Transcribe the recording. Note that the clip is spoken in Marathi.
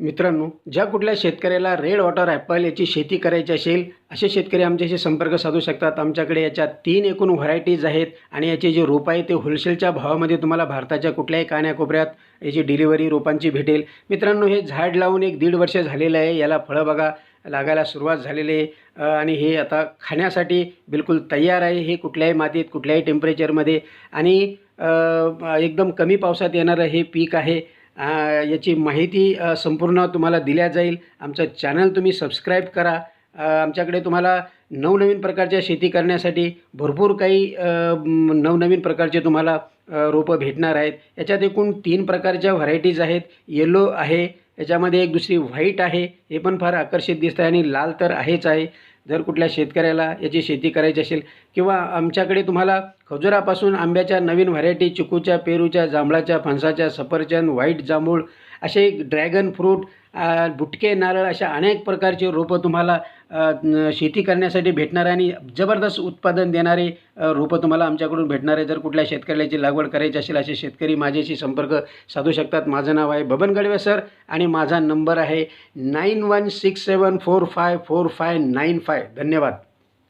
मित्रांनो ज्या कुठल्या शेतकऱ्याला रेड वॉटर ॲपल याची शेती करायची असेल असे शेतकरी आमच्याशी संपर्क साधू शकतात. आमच्याकडे याच्या तीन एकूण व्हरायटीज आहेत आणि याचे जे रोप आहे ते होलसेलच्या भावामध्ये तुम्हाला भारताच्या कुठल्याही कान्याकोपऱ्यात याची डिलिव्हरी रोपांची भेटेल. मित्रांनो हे झाड लावून एक दीड वर्ष झालेलं आहे. याला फळं बघा लागायला सुरुवात झालेली आहे. आणि हे आता खाण्यासाठी बिलकुल तयार आहे. हे कुठल्याही मातीत कुठल्याही टेम्परेचरमध्ये आणि एकदम कमी पावसात येणारं हे पीक आहे. याची माहिती संपूर्ण तुम्हाला दिल्या जाईल. आमचं चॅनल तुम्ही सबस्क्राईब करा. आमच्याकडे तुम्हाला नवनवीन प्रकारच्या शेती करण्यासाठी भरपूर काही नवनवीन प्रकारचे तुम्हाला रोपं भेटणार आहेत. याच्यात एकूण तीन प्रकारच्या व्हरायटीज आहेत. येलो आहे याच्यामध्ये एक दुसरी व्हाईट आहे. हे पण फार आकर्षित दिसतं आहे आणि लाल तर आहेच आहे. जर कुठल्या शेतकऱ्याला याची शेती करायची असेल किंवा आमच्याकडे तुम्हाला खजुरापासून आंब्याच्या नवीन व्हरायटी चिकूच्या पेरूच्या जांभळाच्या फणसाच्या सफरचंद व्हाईट जांभूळ असे ड्रॅगन फ्रूट बुटके नारळ अशा अनेक प्रकारचे रोपं तुम्हाला शेती करण्यासाठी भेटणार आणि जबरदस्त उत्पादन देणारे रोपं तुम्हाला आमच्याकडून भेटणार आहे. जर कुठल्या शेतकऱ्याची लागवड करायची असेल असे शेतकरी माझ्याशी संपर्क साधू शकतात. माझं नाव आहे बबन गडवे सर आणि माझा नंबर आहे nine one six seven four five four five nine five. धन्यवाद.